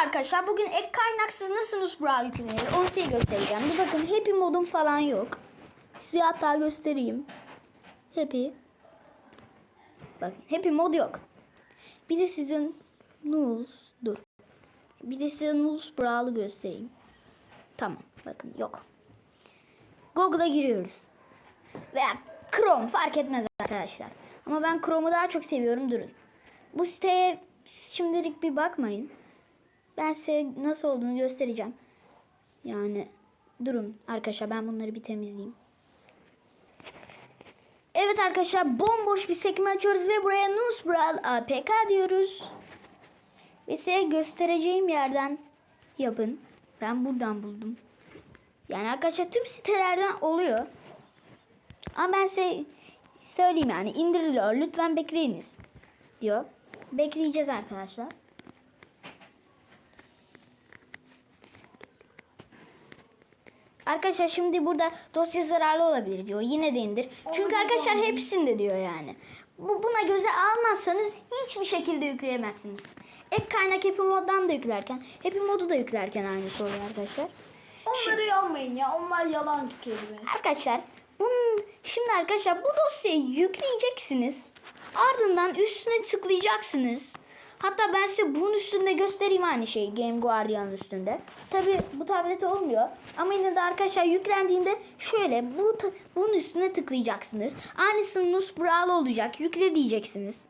arkadaşlar. Bugün ek kaynaksız nasıl Nusbra yüklenir onu size göstereceğim. Bir bakın Happy modum falan yok. Size hatta göstereyim. Happy. Bakın Happy mod yok. Bir de sizin Nulls dur. Bir de size Nulls Brawl'ı göstereyim. Tamam bakın yok. Google'a giriyoruz. Veya Chrome fark etmez arkadaşlar. Ama ben Chrome'u daha çok seviyorum durun. Bu siteye siz şimdilik bir bakmayın. Ben size nasıl olduğunu göstereceğim. Yani durun arkadaşlar ben bunları bir temizleyeyim. Evet arkadaşlar bomboş bir sekme açıyoruz ve buraya Nusbral APK diyoruz. Ve size göstereceğim yerden yapın. Ben buradan buldum. Yani arkadaşlar tüm sitelerden oluyor. Ama ben size söyleyeyim yani indiriliyor. Lütfen bekleyiniz diyor. Bekleyeceğiz arkadaşlar. Arkadaşlar şimdi burada dosya zararlı olabilir diyor. Yine de indir. Çünkü arkadaşlar hepsinde diyor yani. Bu, buna göze almazsanız hiçbir şekilde yükleyemezsiniz. Ek kaynak Happy Mod'dan da yüklerken, Happy Mod'u da yüklerken aynısı oluyor arkadaşlar. Onları yapmayın ya. Onlar yalan kelime. Arkadaşlar bunun şimdi arkadaşlar bu dosyayı yükleyeceksiniz. Ardından üstüne tıklayacaksınız. Hatta ben size bunun üstünde göstereyim aynı şeyi Game Guardian'ın üstünde. Tabi bu tablete olmuyor. Ama yine de arkadaşlar yüklendiğinde şöyle bu bunun üstüne tıklayacaksınız. Aynısı Nus Brawl olacak. Yükle diyeceksiniz.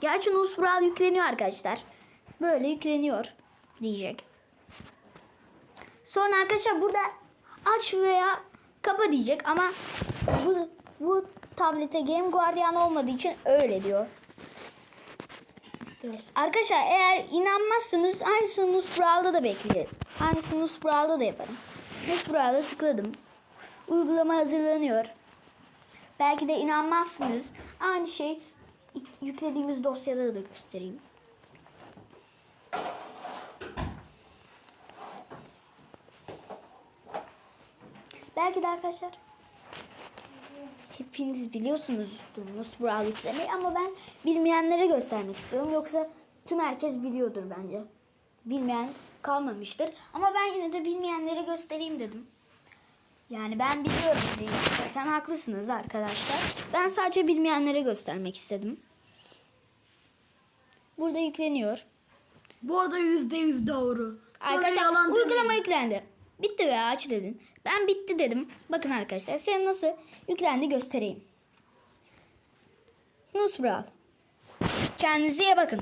Gerçi Nus Brawl yükleniyor arkadaşlar. Böyle yükleniyor diyecek. Sonra arkadaşlar burada aç veya kapa diyecek ama bu bu tablete Game Guardian olmadığı için öyle diyor. Arkadaşlar eğer inanmazsanız aynısını Nusbral'da da bekleyelim. Aynısını Nusbral'da da yaparım. Nusbral'da tıkladım. Uygulama hazırlanıyor. Belki de inanmazsınız. Aynı şey yüklediğimiz dosyada da göstereyim. Belki de arkadaşlar hepiniz biliyorsunuzdur Nusbral yüklemeyi ama ben bilmeyenlere göstermek istiyorum. Yoksa tüm herkes biliyordur bence. Bilmeyen kalmamıştır. Ama ben yine de bilmeyenlere göstereyim dedim. Yani ben biliyorum diye. Sen haklısınız arkadaşlar. Ben sadece bilmeyenlere göstermek istedim. Burada yükleniyor. Bu arada yüzde yüz doğru. Sonra Arkadaşlar yalan uygulama demeyin. yüklendi. Bitti veya aç dedin. Ben bitti dedim. Bakın arkadaşlar size nasıl yüklendi göstereyim. Nusbral. Kendinize iyi bakın.